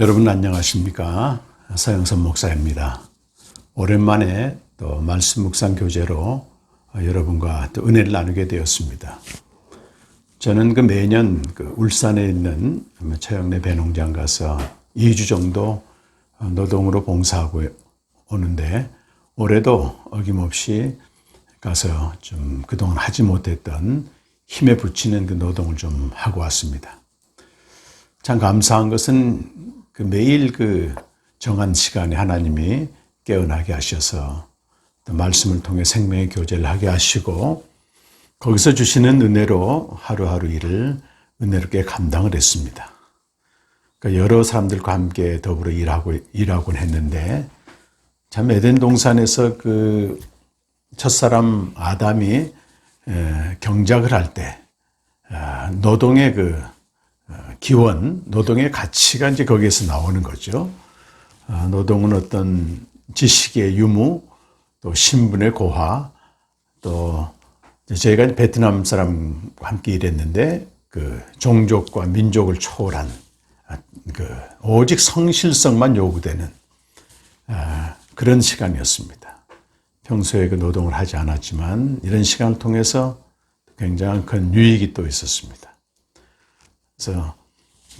여러분 안녕하십니까? 서영선 목사입니다. 오랜만에 또 말씀 묵상 교제로 여러분과 또 은혜를 나누게 되었습니다. 저는 그 매년 그 울산에 있는 최영래 배농장 가서 2주 정도 노동으로 봉사하고 오는데 올해도 어김없이 가서 좀 그동안 하지 못했던 힘에 붙이는 그 노동을 좀 하고 왔습니다. 참 감사한 것은 그 매일 그 정한 시간에 하나님이 깨어나게 하셔서 또 말씀을 통해 생명의 교제를 하게 하시고 거기서 주시는 은혜로 하루하루 일을 은혜롭게 감당을 했습니다. 그러니까 여러 사람들과 함께 더불어 일하고 일하곤 했는데 참 에덴 동산에서 그 첫사람 아담이 경작을 할 때 노동의 그 기원, 노동의 가치가 이제 거기에서 나오는 거죠. 노동은 어떤 지식의 유무, 또 신분의 고하, 또 저희가 베트남 사람과 함께 일했는데 그 종족과 민족을 초월한 그 오직 성실성만 요구되는 그런 시간이었습니다. 평소에 그 노동을 하지 않았지만 이런 시간을 통해서 굉장한 큰 유익이 또 있었습니다. 그래서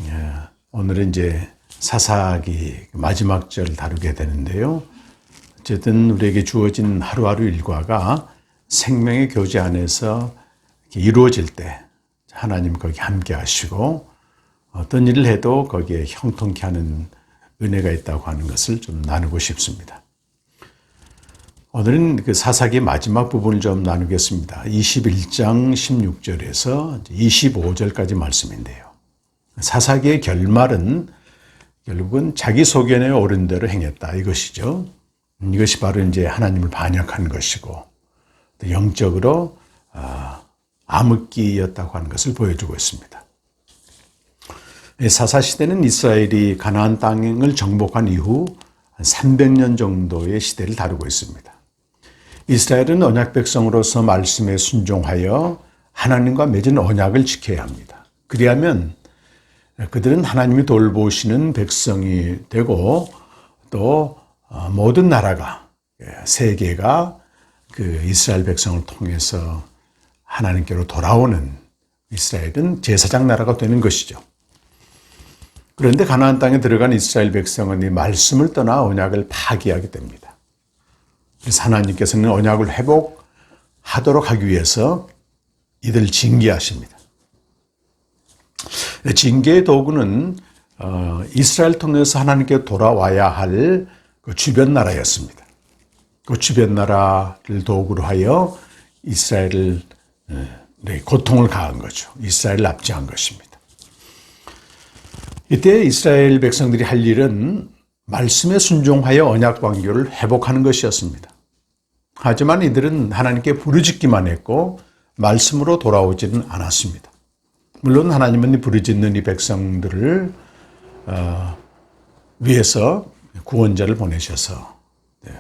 예, 오늘은 이제 사사기 마지막 절 다루게 되는데요. 어쨌든 우리에게 주어진 하루하루 일과가 생명의 교제 안에서 이루어질 때 하나님 거기 함께 하시고 어떤 일을 해도 거기에 형통케 하는 은혜가 있다고 하는 것을 좀 나누고 싶습니다. 오늘은 그 사사기 마지막 부분을 좀 나누겠습니다. 21장 16절에서 25절까지 말씀인데요. 사사기의 결말은 결국은 자기 소견에 옳은 대로 행했다 이것이죠. 이것이 바로 이제 하나님을 반역한 것이고 영적으로 아, 암흑기였다고 하는 것을 보여주고 있습니다. 사사 시대는 이스라엘이 가나안 땅을 정복한 이후 300년 정도의 시대를 다루고 있습니다. 이스라엘은 언약 백성으로서 말씀에 순종하여 하나님과 맺은 언약을 지켜야 합니다. 그리하면 그들은 하나님이 돌보시는 백성이 되고 또 어, 모든 나라가 예, 세계가 그 이스라엘 백성을 통해서 하나님께로 돌아오는 이스라엘은 제사장 나라가 되는 것이죠. 그런데 가나안 땅에 들어간 이스라엘 백성은 이 말씀을 떠나 언약을 파기하게 됩니다. 그래서 하나님께서는 언약을 회복하도록 하기 위해서 이들 징계하십니다. 징계의 도구는 어, 이스라엘 통해서 하나님께 돌아와야 할 그 주변 나라였습니다. 그 주변 나라를 도구로 하여 이스라엘을 네, 고통을 가한 거죠. 이스라엘을 납치한 것입니다. 이때 이스라엘 백성들이 할 일은 말씀에 순종하여 언약 관계를 회복하는 것이었습니다. 하지만 이들은 하나님께 부르짖기만 했고 말씀으로 돌아오지는 않았습니다. 물론 하나님은 부르짖는 이 백성들을 어, 위해서 구원자를 보내셔서 네,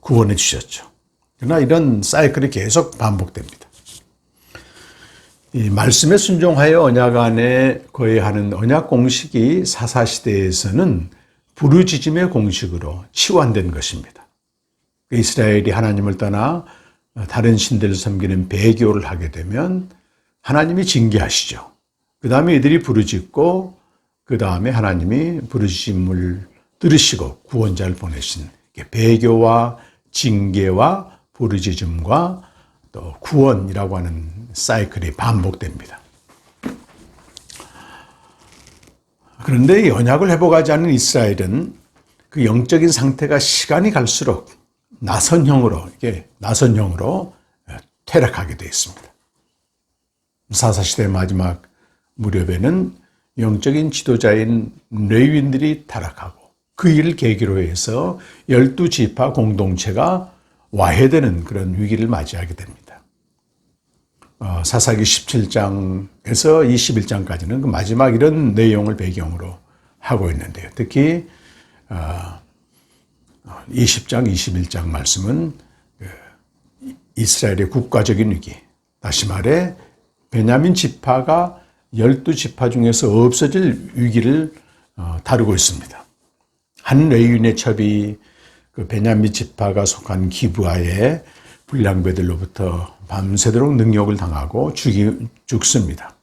구원해 주셨죠. 그러나 이런 사이클이 계속 반복됩니다. 이 말씀에 순종하여 언약 안에 거해하는 언약 공식이 사사 시대에서는 부르짖음의 공식으로 치환된 것입니다. 이스라엘이 하나님을 떠나 다른 신들을 섬기는 배교를 하게 되면 하나님이 징계하시죠. 그 다음에 이들이 부르짖고 그 다음에 하나님이 부르짖음을 들으시고 구원자를 보내신 배교와 징계와 부르짖음과 또 구원이라고 하는 사이클이 반복됩니다. 그런데 연약을 회복하지 않은 이스라엘은 그 영적인 상태가 시간이 갈수록 나선형으로 이게 나선형으로 퇴락하게 되어 있습니다. 사사 시대 마지막 무렵에는 영적인 지도자인 레윈들이 타락하고 그 일을 계기로 해서 열두 지파 공동체가 와해되는 그런 위기를 맞이하게 됩니다. 어, 사사기 17장에서 21장까지는 그 마지막 이런 내용을 배경으로 하고 있는데요. 특히 어, 20장, 21장 말씀은 그 이스라엘의 국가적인 위기, 다시 말해 베냐민 지파가 열두 지파 중에서 없어질 위기를 어, 다루고 있습니다. 한 레위인의 첩이 그 베냐민 지파가 속한 기부하에 불량배들로부터 밤새도록 능욕을 당하고 죽이, 죽습니다.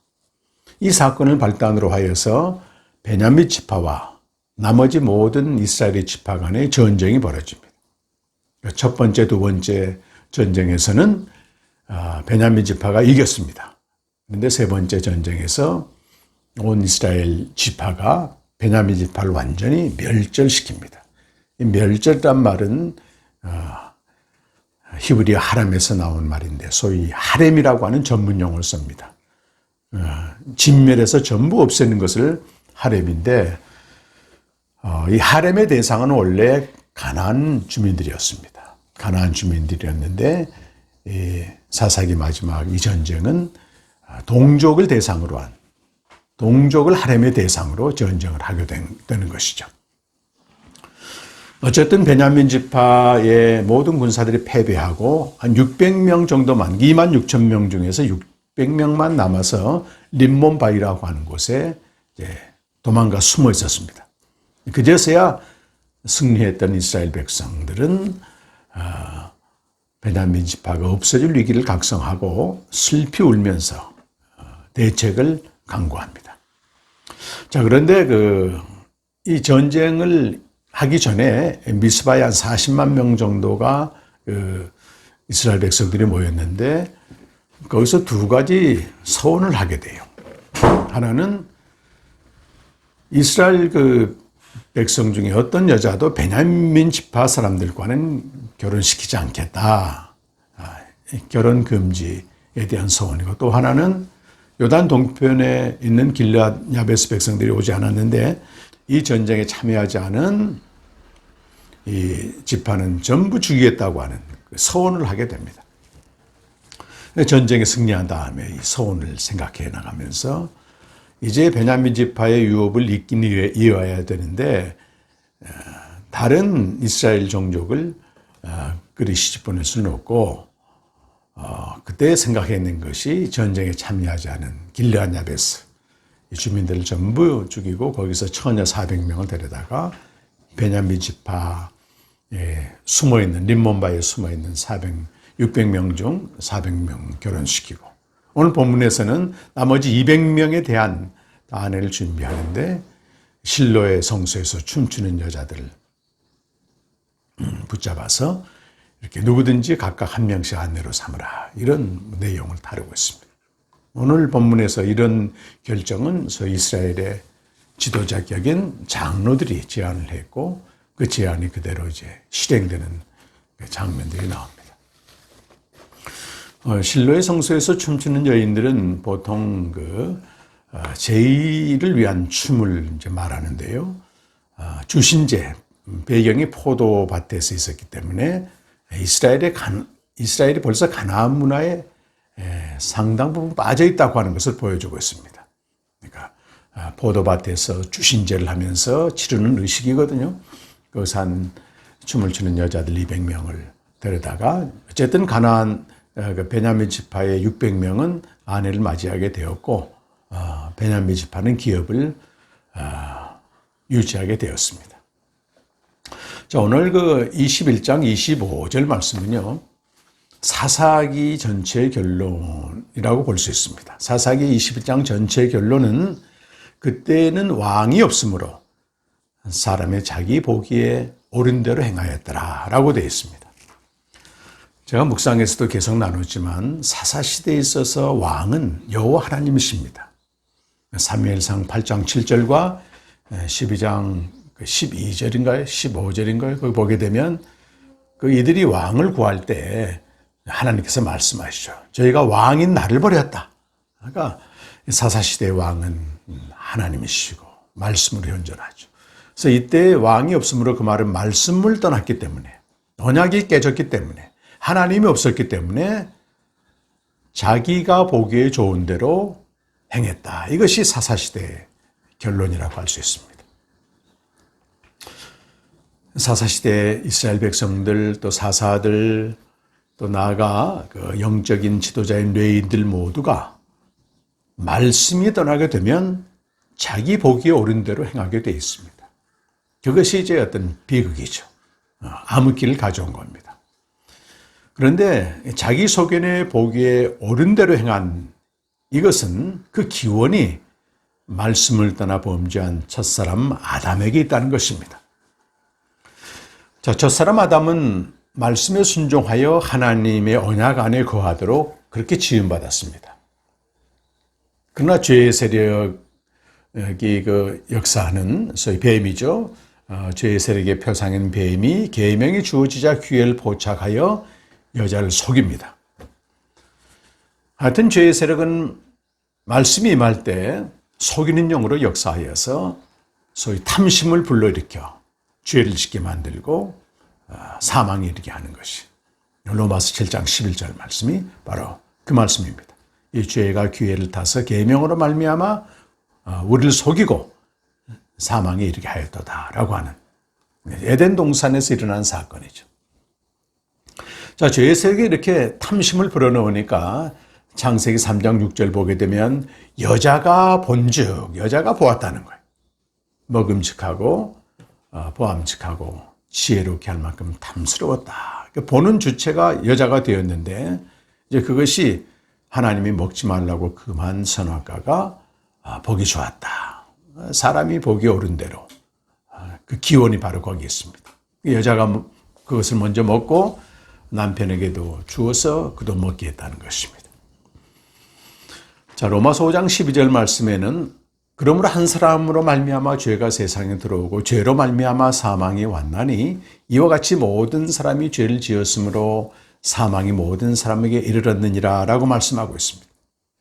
이 사건을 발단으로 하여서 베냐민 지파와 나머지 모든 이스라엘의 지파 간의 전쟁이 벌어집니다. 첫 번째, 두 번째 전쟁에서는 아, 베냐민 지파가 이겼습니다. 그런데 세 번째 전쟁에서 온 이스라엘 지파가 베냐민 지파를 완전히 멸절시킵니다. 이 멸절이란 말은 어, 히브리어 하람에서 나온 말인데 소위 하렘이라고 하는 전문 용어를 씁니다. 어, 진멸해서 전부 없애는 것을 하렘인데 어, 이 하렘의 대상은 원래 가나안 주민들이었습니다. 가나안 주민들이었는데 사사기 마지막 이 전쟁은 동족을 대상으로 한 동족을 하렘의 대상으로 전쟁을 하게 되는 것이죠. 어쨌든 베냐민 지파의 모든 군사들이 패배하고 한 600명 정도만 2만 6천 명 중에서 600명만 남아서 림몬바이라고 하는 곳에 도망가 숨어 있었습니다. 그제서야 승리했던 이스라엘 백성들은 아, 베냐민 지파가 없어질 위기를 각성하고 슬피 울면서 어, 대책을 강구합니다. 자, 그런데 그, 이 전쟁을 하기 전에 미스바에 한 40만 명 정도가 그 이스라엘 백성들이 모였는데 거기서 두 가지 서원을 하게 돼요. 하나는 이스라엘 그 백성 중에 어떤 여자도 베냐민 지파 사람들과는 결혼시키지 않겠다. 아, 결혼 금지에 대한 소원이고 또 하나는 요단 동편에 있는 길라 야베스 백성들이 오지 않았는데 이 전쟁에 참여하지 않은 이 지파는 전부 죽이겠다고 하는 그 서원을 하게 됩니다. 전쟁에 승리한 다음에 이 서원을 생각해 나가면서 이제 베냐민 지파의 유업을 잇긴 이어야 되는데 어, 다른 이스라엘 종족을 그리 시집 보낼 수는 없고 어, 그때 생각했는 것이 전쟁에 참여하지 않은 길르한 야베스. 주민들을 전부 죽이고 거기서 처녀 400명을 데려다가 베냐민 지파에 숨어 있는 림몬바에 숨어 있는 400 600명 중 400명 결혼시키고. 오늘 본문에서는 나머지 200명에 대한 아내를 준비하는데 실로의 성소에서 춤추는 여자들을 음, 붙잡아서 이렇게 누구든지 각각 한 명씩 아내로 삼으라 이런 내용을 다루고 있습니다. 오늘 본문에서 이런 결정은 이스라엘의 지도자격인 장로들이 제안을 했고 그 제안이 그대로 이제 실행되는 그 장면들이 나옵니다. 어, 실로의 성소에서 춤추는 여인들은 보통 그 어, 제의를 위한 춤을 이제 말하는데요. 어, 주신제 배경이 포도밭에서 있었기 때문에 이스라엘의 간, 이스라엘이 벌써 가나안 문화에 상당 부분 빠져 있다고 하는 것을 보여주고 있습니다. 그러니까 포도밭에서 주신제를 하면서 치르는 의식이거든요. 거기서 한 춤을 추는 여자들 200명을 데려다가 어쨌든 가나안 어, 그 베냐민 지파의 600명은 아내를 맞이하게 되었고 어, 베냐민 지파는 기업을 어, 유지하게 되었습니다. 자, 오늘 그 21장 25절 말씀은요. 사사기 전체의 결론이라고 볼 수 있습니다. 사사기 21장 전체의 결론은 그때는 왕이 없으므로 사람의 자기 보기에 옳은 대로 행하였더라라고 되어 있습니다. 제가 묵상에서도 계속 나누지만 사사 시대에 있어서 왕은 여호와 하나님이십니다. 사무엘상 8장 7절과 12장 12절인가요? 15절인가요? 거기 보게 되면 그 이들이 왕을 구할 때 하나님께서 말씀하시죠. 저희가 왕인 나를 버렸다. 그러니까 사사 시대의 왕은 하나님이시고 말씀으로 현존하죠. 그래서 이때 왕이 없으므로 그 말은 말씀을 떠났기 때문에 언약이 깨졌기 때문에 하나님이 없었기 때문에 자기가 보기에 좋은 대로 행했다. 이것이 사사시대의 결론이라고 할 수 있습니다. 사사시대 이스라엘 백성들 또 사사들 또 나아가 그 영적인 지도자인 뇌인들 모두가 말씀이 떠나게 되면 자기 보기에 옳은 대로 행하게 되어 있습니다. 그것이 이제 어떤 비극이죠. 어, 암흑기를 가져온 겁니다. 그런데 자기 소견에 보기에 옳은 대로 행한 이것은 그 기원이 말씀을 떠나 범죄한 첫사람 아담에게 있다는 것입니다. 자, 첫사람 아담은 말씀에 순종하여 하나님의 언약 안에 거하도록 그렇게 지음받았습니다. 그러나 죄의 세력이 그 역사하는 소위 뱀이죠. 어, 죄의 세력의 표상인 뱀이 계명이 주어지자 기회를 포착하여 여자를 속입니다. 하여튼 죄의 세력은 말씀이 임할 때 속이는 영으로 역사하여서 소위 탐심을 불러일으켜 죄를 짓게 만들고 어, 사망에 이르게 하는 것이 로마서 7장 11절 말씀이 바로 그 말씀입니다. 이 죄가 기회를 타서 계명으로 말미암아 어, 우리를 속이고 사망에 이르게 하였도다라고 하는 에덴 동산에서 일어난 사건이죠. 자, 죄의 세계에 이렇게 탐심을 불어넣으니까 창세기 3장 6절 보게 되면 여자가 본즉 여자가 보았다는 거예요. 먹음직하고 어, 보암직하고 지혜롭게 할 만큼 탐스러웠다. 그 보는 주체가 여자가 되었는데 이제 그것이 하나님이 먹지 말라고 금한 선악과가 아, 보기 좋았다. 사람이 보기 옳은 대로 아, 그 기원이 바로 거기 있습니다. 그 여자가 그것을 먼저 먹고 남편에게도 주어서 그도 먹게 했다는 것입니다. 자, 로마서 5장 12절 말씀에는 그러므로 한 사람으로 말미암아 죄가 세상에 들어오고 죄로 말미암아 사망이 왔나니 이와 같이 모든 사람이 죄를 지었으므로 사망이 모든 사람에게 이르렀느니라라고 말씀하고 있습니다.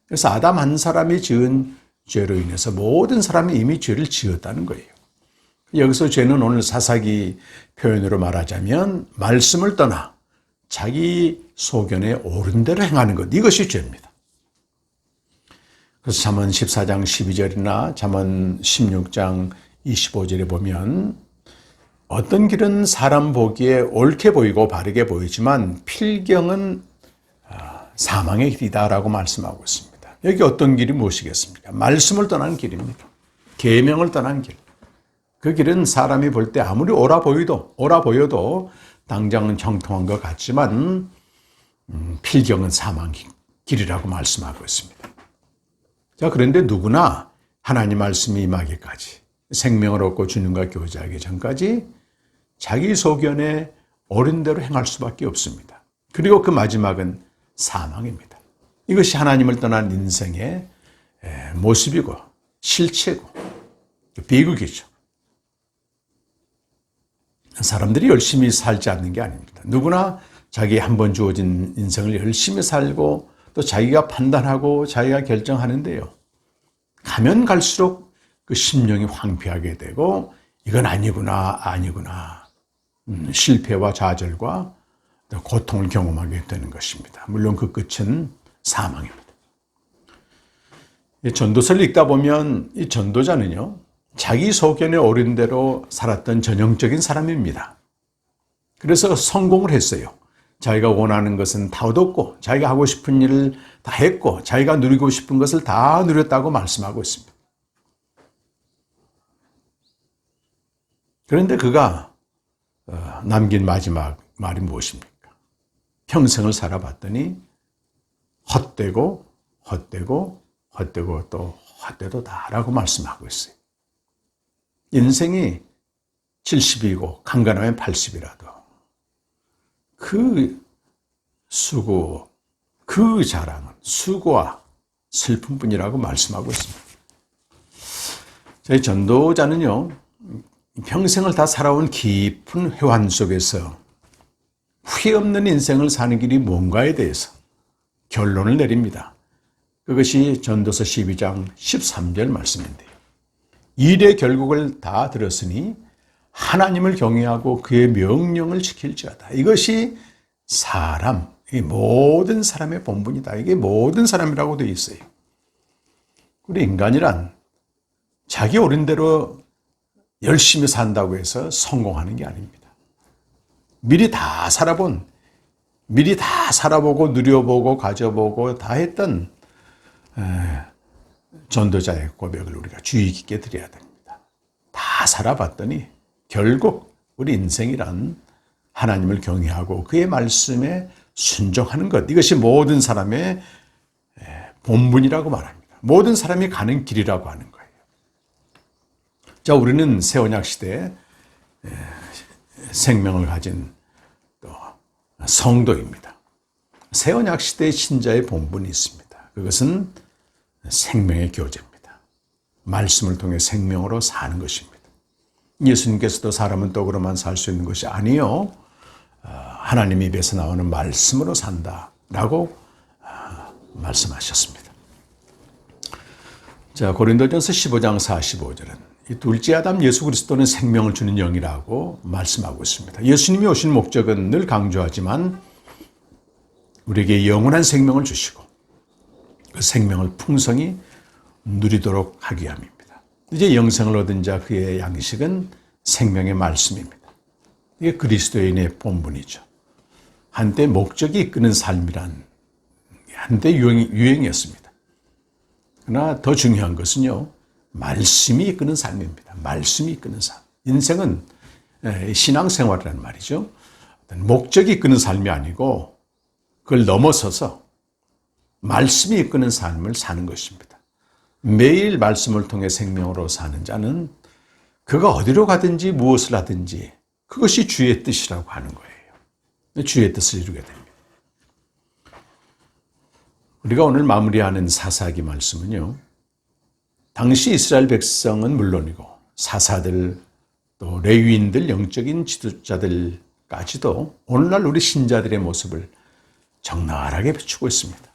그래서 아담 한 사람이 지은 죄로 인해서 모든 사람이 이미 죄를 지었다는 거예요. 여기서 죄는 오늘 사사기 표현으로 말하자면 말씀을 떠나 자기 소견에 옳은 대로 행하는 것 이것이 죄입니다. 그래서 잠언 14장 12절이나 잠언 16장 25절에 보면 어떤 길은 사람 보기에 옳게 보이고 바르게 보이지만 필경은 아, 사망의 길이다라고 말씀하고 있습니다. 여기 어떤 길이 무엇이겠습니까? 말씀을 떠난 길입니다. 계명을 떠난 길. 그 길은 사람이 볼 때 아무리 옳아 보여도 옳아 보여도 당장은 정통한 것 같지만 음, 필경은 사망 길이라고 말씀하고 있습니다. 자, 그런데 누구나 하나님 말씀이 임하기까지 생명을 얻고 주님과 교제하기 전까지 자기 소견에 옳은 대로 행할 수밖에 없습니다. 그리고 그 마지막은 사망입니다. 이것이 하나님을 떠난 인생의 모습이고 실체고 비극이죠. 사람들이 열심히 살지 않는 게 아닙니다. 누구나 자기 한 번 주어진 인생을 열심히 살고 또 자기가 판단하고 자기가 결정하는데요. 가면 갈수록 그 심령이 황폐하게 되고 이건 아니구나, 아니구나. 음, 실패와 좌절과 고통을 경험하게 되는 것입니다. 물론 그 끝은 사망입니다. 전도서를 읽다 보면 이 전도자는요, 자기 소견에 오른 대로 살았던 전형적인 사람입니다. 그래서 성공을 했어요. 자기가 원하는 것은 다 얻었고, 자기가 하고 싶은 일을 다 했고, 자기가 누리고 싶은 것을 다 누렸다고 말씀하고 있습니다. 그런데 그가 어, 남긴 마지막 말이 무엇입니까? 평생을 살아봤더니 헛되고 헛되고 헛되고 또 헛되도다라고 말씀하고 있어요. 인생이 70이고 강간하면 80이라도 그 수고, 그 자랑은 수고와 슬픔뿐이라고 말씀하고 있습니다. 저희 전도자는요, 평생을 다 살아온 깊은 회환 속에서 후회 없는 인생을 사는 길이 뭔가에 대해서 결론을 내립니다. 그것이 전도서 12장 13절 말씀인데요. 일의 결국을 다 들었으니 하나님을 경외하고 그의 명령을 지킬지어다. 이것이 사람, 이 모든 사람의 본분이다. 이게 모든 사람이라고 되어 있어요. 우리 인간이란 자기 옳은 대로 열심히 산다고 해서 성공하는 게 아닙니다. 미리 다 살아본, 미리 다 살아보고 누려보고 가져보고 다 했던 전도자의 고백을 우리가 주의 깊게 드려야 됩니다. 다 살아봤더니 결국 우리 인생이란 하나님을 경외하고 그의 말씀에 순종하는 것. 이것이 모든 사람의 본분이라고 말합니다. 모든 사람이 가는 길이라고 하는 거예요. 자, 우리는 새 언약 시대에 생명을 가진 또 성도입니다. 새 언약 시대의 신자의 본분이 있습니다. 그것은 생명의 교제입니다. 말씀을 통해 생명으로 사는 것입니다. 예수님께서도 사람은 떡으로만 살 수 있는 것이 아니요 하나님 입에서 나오는 말씀으로 산다 라고 말씀하셨습니다. 자, 고린도전서 15장 45절은 이 둘째 아담 예수 그리스도는 생명을 주는 영이라고 말씀하고 있습니다. 예수님이 오신 목적은 늘 강조하지만 우리에게 영원한 생명을 주시고 그 생명을 풍성히 누리도록 하기 위함입니다. 이제 영생을 얻은 자 그의 양식은 생명의 말씀입니다. 이게 그리스도인의 본분이죠. 한때 목적이 이끄는 삶이란 한때 유행, 유행 이었습니다. 그러나 더 중요한 것은요, 말씀이 이끄는 삶입니다. 말씀이 이끄는 삶. 인생은 신앙생활이란 말이죠. 목적이 이끄는 삶이 아니고 그걸 넘어서서 말씀이 이끄는 삶을 사는 것입니다. 매일 말씀을 통해 생명으로 사는 자는 그가 어디로 가든지 무엇을 하든지 그것이 주의 뜻이라고 하는 거예요. 주의 뜻을 이루게 됩니다. 우리가 오늘 마무리하는 사사기 말씀은요. 당시 이스라엘 백성은 물론이고 사사들 또 레위인들 영적인 지도자들까지도 오늘날 우리 신자들의 모습을 적나라하게 비추고 있습니다.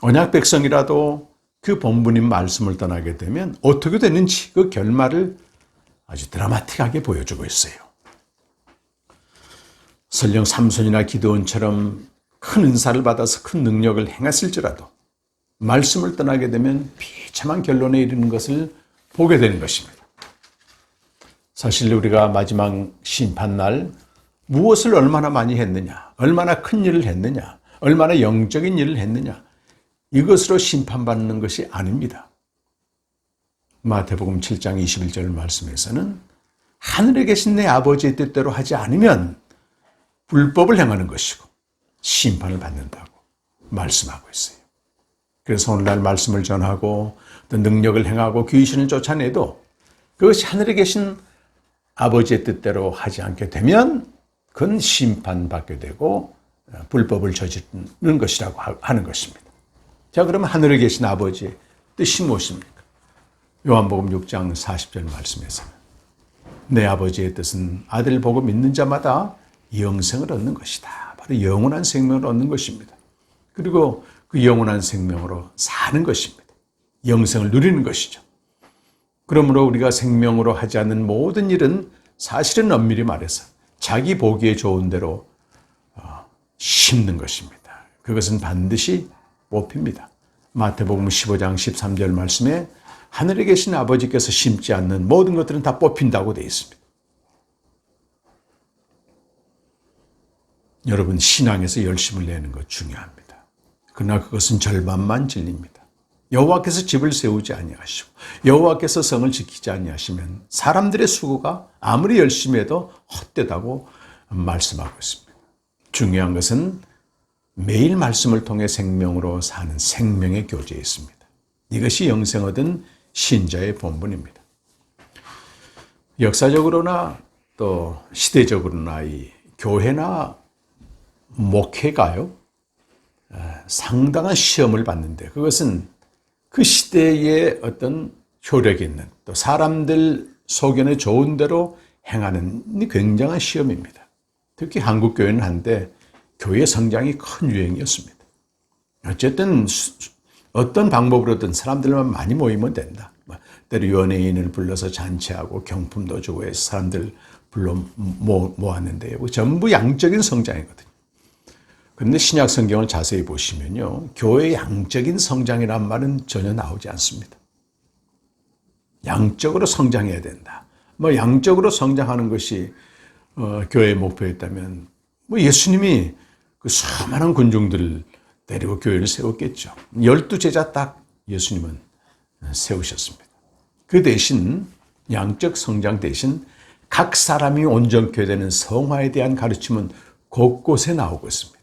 언약 백성이라도 그 본분인 말씀을 떠나게 되면 어떻게 되는지 그 결말을 아주 드라마틱하게 보여주고 있어요. 설령 삼손이나 기도원처럼 큰 은사를 받아서 큰 능력을 행했을지라도 말씀을 떠나게 되면 비참한 결론에 이르는 것을 보게 되는 것입니다. 사실 우리가 마지막 심판날 무엇을 얼마나 많이 했느냐, 얼마나 큰 일을 했느냐, 얼마나 영적인 일을 했느냐, 이것으로 심판받는 것이 아닙니다. 마태복음 7장 21절 말씀에서는 하늘에 계신 내 아버지의 뜻대로 하지 않으면 불법을 행하는 것이고 심판을 받는다고 말씀하고 있어요. 그래서 오늘날 말씀을 전하고 또 능력을 행하고 귀신을 쫓아내도 그것이 하늘에 계신 아버지의 뜻대로 하지 않게 되면 그건 심판받게 되고 불법을 저지르는 것이라고 하는 것입니다. 자, 그러면 하늘에 계신 아버지의 뜻이 무엇입니까? 요한복음 6장 40절 말씀에서는 내 아버지의 뜻은 아들 보고 믿는 자마다 영생을 얻는 것이다. 바로 영원한 생명을 얻는 것입니다. 그리고 그 영원한 생명으로 사는 것입니다. 영생을 누리는 것이죠. 그러므로 우리가 생명으로 하지 않는 모든 일은 사실은 엄밀히 말해서 자기 보기에 좋은 대로 어, 심는 것입니다. 그것은 반드시 뽑힙니다. 마태복음 15장 13절 말씀에 하늘에 계신 아버지께서 심지 않는 모든 것들은 다 뽑힌다고 되어 있습니다. 여러분 신앙에서 열심을 내는 것 중요합니다. 그러나 그것은 절반만 진리입니다. 여호와께서 집을 세우지 아니하시고 여호와께서 성을 지키지 아니하시면 사람들의 수고가 아무리 열심히 해도 헛되다고 말씀하고 있습니다. 중요한 것은 매일 말씀을 통해 생명으로 사는 생명의 교제에 있습니다. 이것이 영생 얻은 신자의 본분입니다. 역사적으로나 또 시대적으로나 이 교회나 목회가요, 상당한 시험을 받는데 그것은 그 시대의 어떤 효력이 있는 또 사람들 소견에 좋은 대로 행하는 굉장한 시험입니다. 특히 한국 교회는 한데 교회 성장이 큰 유행이었습니다. 어쨌든 어떤 방법으로든 사람들만 많이 모이면 된다. 뭐 때로 연예인을 불러서 잔치하고 경품도 주고 해서 사람들 불러 모았는데 전부 양적인 성장이거든요. 그런데 신약 성경을 자세히 보시면요. 교회의 양적인 성장이란 말은 전혀 나오지 않습니다. 양적으로 성장해야 된다. 뭐 양적으로 성장하는 것이 어, 교회의 목표였다면 뭐 예수님이 그 수많은 군중들을 데리고 교회를 세웠겠죠. 열두 제자 딱 예수님은 세우셨습니다. 그 대신 양적 성장 대신 각 사람이 온전케 되는 성화에 대한 가르침은 곳곳에 나오고 있습니다.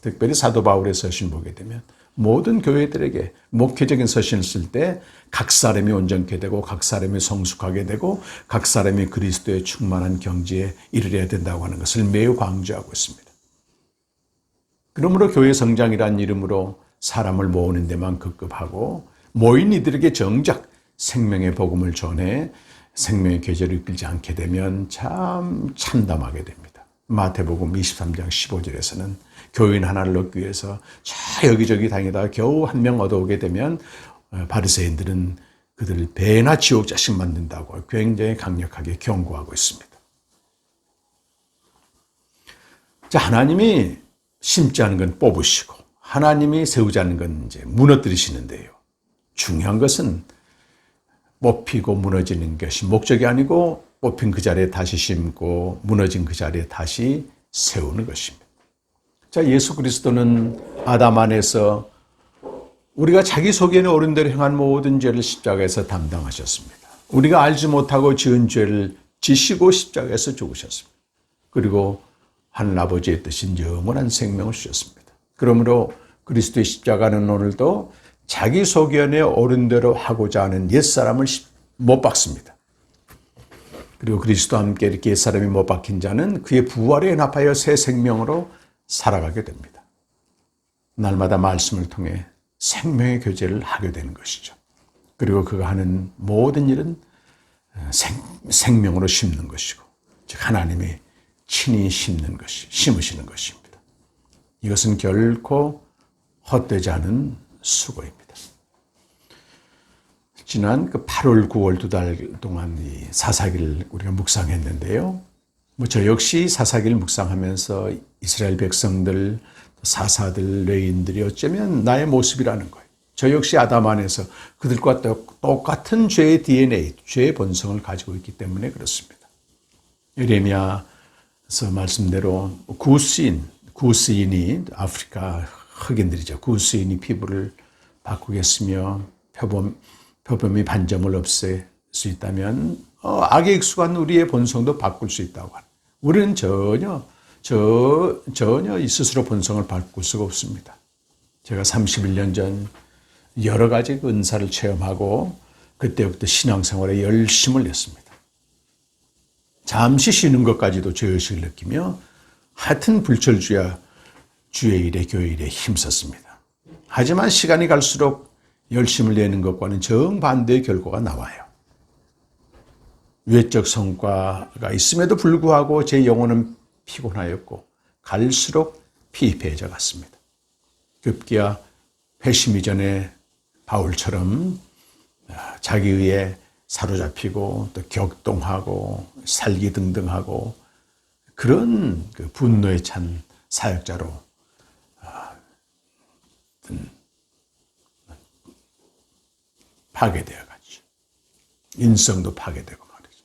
특별히 사도 바울의 서신 보게 되면 모든 교회들에게 목회적인 서신을 쓸 때 각 사람이 온전케 되고 각 사람이 성숙하게 되고 각 사람이 그리스도의 충만한 경지에 이르려야 된다고 하는 것을 매우 강조하고 있습니다. 그러므로 교회 성장이란 이름으로 사람을 모으는 데만 급급하고 모인 이들에게 정작 생명의 복음을 전해 생명의 계절을 이끌지 않게 되면 참 참담하게 됩니다. 마태복음 23장 15절에서는 교인 하나를 얻기 위해서 저 여기저기 다니다가 겨우 한 명 얻어오게 되면 어, 바리새인들은 그들을 배나 지옥 자식 만든다고 굉장히 강력하게 경고하고 있습니다. 자, 하나님이 심지 않은 건 뽑으시고 하나님이 세우지 않은 건 이제 무너뜨리시는데요. 중요한 것은 뽑히고 무너지는 것이 목적이 아니고 뽑힌 그 자리에 다시 심고 무너진 그 자리에 다시 세우는 것입니다. 자, 예수 그리스도는 아담 안에서 우리가 자기 속에는 어른 대로 행한 모든 죄를 십자가에서 담당하셨습니다. 우리가 알지 못하고 지은 죄를 지시고 십자가에서 죽으셨습니다. 그리고 하늘 아버지의 뜻인 영원한 생명을 주셨습니다. 그러므로 그리스도의 십자가는 오늘도 자기 소견의 어른대로 하고자 하는 옛사람을 못 박습니다. 그리고 그리스도와 함께 이렇게 옛사람이 못 박힌 자는 그의 부활에 연합하여 새 생명으로 살아가게 됩니다. 날마다 말씀을 통해 생명의 교제를 하게 되는 것이죠. 그리고 그가 하는 모든 일은 생, 생명으로 심는 것이고, 즉, 하나님이 친히 심는 것이, 심으시는 것입니다. 이것은 결코 헛되지 않은 수고입니다. 지난 그 8월, 9월 두 달 동안 이 사사기를 우리가 묵상했는데요. 뭐 저 역시 사사기를 묵상하면서 이스라엘 백성들, 사사들, 레인들이 어쩌면 나의 모습이라는 거예요. 저 역시 아담 안에서 그들과 똑같은 죄의 DNA, 죄의 본성을 가지고 있기 때문에 그렇습니다. 예레미야 서 말씀대로 구스인, 구스인이 아프리카 흑인들이죠. 구스인이 피부를 바꾸겠으며 표범, 표범이 반점을 없앨 수 있다면 어, 악에 익숙한 우리의 본성도 바꿀 수 있다고 하는. 우리는 전혀 저, 전혀 이 스스로 본성을 바꿀 수가 없습니다. 제가 31년 전 여러 가지 그 은사를 체험하고 그때부터 신앙생활에 열심을 냈습니다. 잠시 쉬는 것까지도 죄의식을 느끼며 하여튼 불철주야 주의 일에 교회 일에 힘썼습니다. 하지만 시간이 갈수록 열심을 내는 것과는 정반대의 결과가 나와요. 외적 성과가 있음에도 불구하고 제 영혼은 피곤하였고 갈수록 피폐해져 갔습니다. 급기야 회심 이전에 바울처럼 자기 의에 사로잡히고 또 격동하고 살기 등등하고 그런 그 분노에 찬 사역자로 파괴되어 갔죠. 인성도 파괴되고 말이죠.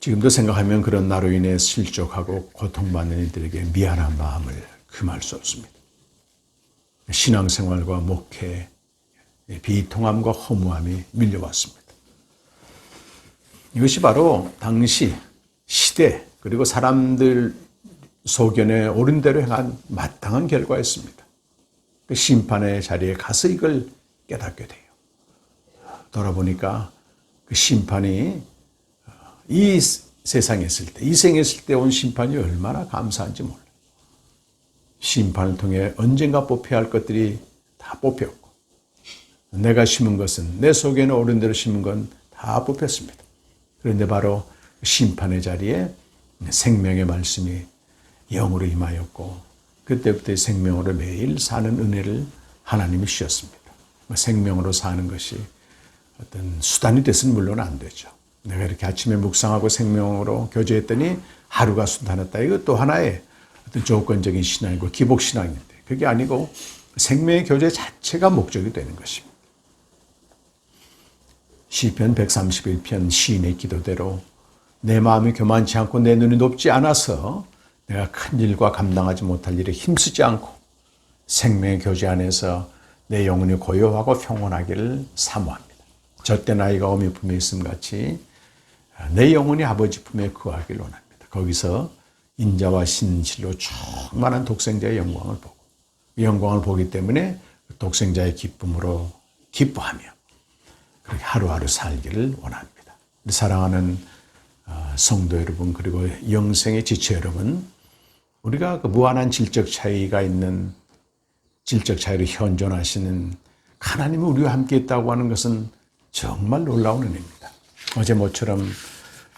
지금도 생각하면 그런 나로 인해 실족하고 고통받는 이들에게 미안한 마음을 금할 수 없습니다. 신앙생활과 목회, 비통함과 허무함이 밀려왔습니다. 이것이 바로 당시 시대 그리고 사람들 소견에 옳은 대로 행한 마땅한 결과였습니다. 그 심판의 자리에 가서 이걸 깨닫게 돼요. 돌아보니까 그 심판이 어, 이 세상에 있을 때, 이 생에 있을 때 온 심판이 얼마나 감사한지 몰라요. 심판을 통해 언젠가 뽑혀야 할 것들이 다 뽑혔고, 내가 심은 것은, 내 속에는 옳은 대로 심은 건 다 뽑혔습니다. 그런데 바로 심판의 자리에 생명의 말씀이 영으로 임하였고, 그때부터 생명으로 매일 사는 은혜를 하나님이 주셨습니다. 뭐 생명으로 사는 것이 어떤 수단이 됐으면 물론 안 되죠. 내가 이렇게 아침에 묵상하고 생명으로 교제했더니 하루가 순탄했다. 이거 또 하나의 어떤 조건적인 신앙이고 기복 신앙인데 그게 아니고 생명의 교제 자체가 목적이 되는 것입니다. 시편 131편 시인의 기도대로 내 마음이 교만치 않고 내 눈이 높지 않아서 내가 큰 일과 감당하지 못할 일에 힘쓰지 않고 생명의 교제 안에서 내 영혼이 고요하고 평온하기를 사모합니다. 젖된 아이가 어미 품에 있음 같이 내 영혼이 아버지 품에 거하길 원합니다. 거기서 인자와 신실로 충만한 독생자의 영광을 보고 이 영광을 보기 때문에 독생자의 기쁨으로 기뻐하며 하루하루 살기를 원합니다. 사랑하는 어, 성도 여러분 그리고 영생의 지체 여러분 우리가 그 무한한 질적 차이가 있는 질적 차이로 현존하시는 하나님이 우리와 함께 있다고 하는 것은 정말 놀라운 은혜입니다. 어제 모처럼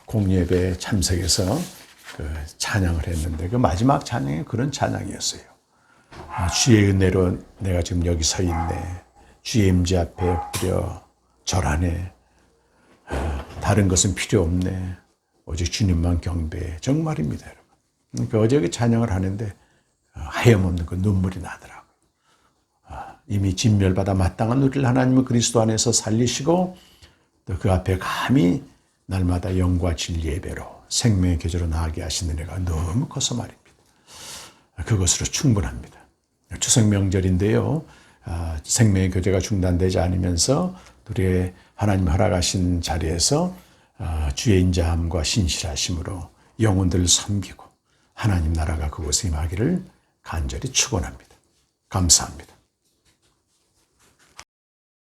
공예배 참석해서 그 찬양을 했는데 그 마지막 찬양이 그런 찬양이었어요. 아, 주의 은혜로 내가 지금 여기 서 있네. 주의 임재 앞에 엎드려 절하네. 아, 다른 것은 필요 없네. 오직 주님만 경배해. 정말입니다, 여러분. 그러니까 어제 그 찬양을 하는데 아, 하염없는 그 눈물이 나더라고요. 아, 이미 진멸받아 마땅한 우리를 하나님은 그리스도 안에서 살리시고 또 그 앞에 감히 날마다 영과 진리 예배로 생명의 계절로 나아게 하시는 애가 너무 커서 말입니다. 그것으로 충분합니다. 추석 명절인데요. 아, 생명의 교제가 중단되지 않으면서 우리의 하나님 허락하신 자리에서 아, 주의 인자함과 신실하심으로 영혼들을 섬기고 하나님 나라가 그곳에 임하기를 간절히 축원합니다. 감사합니다.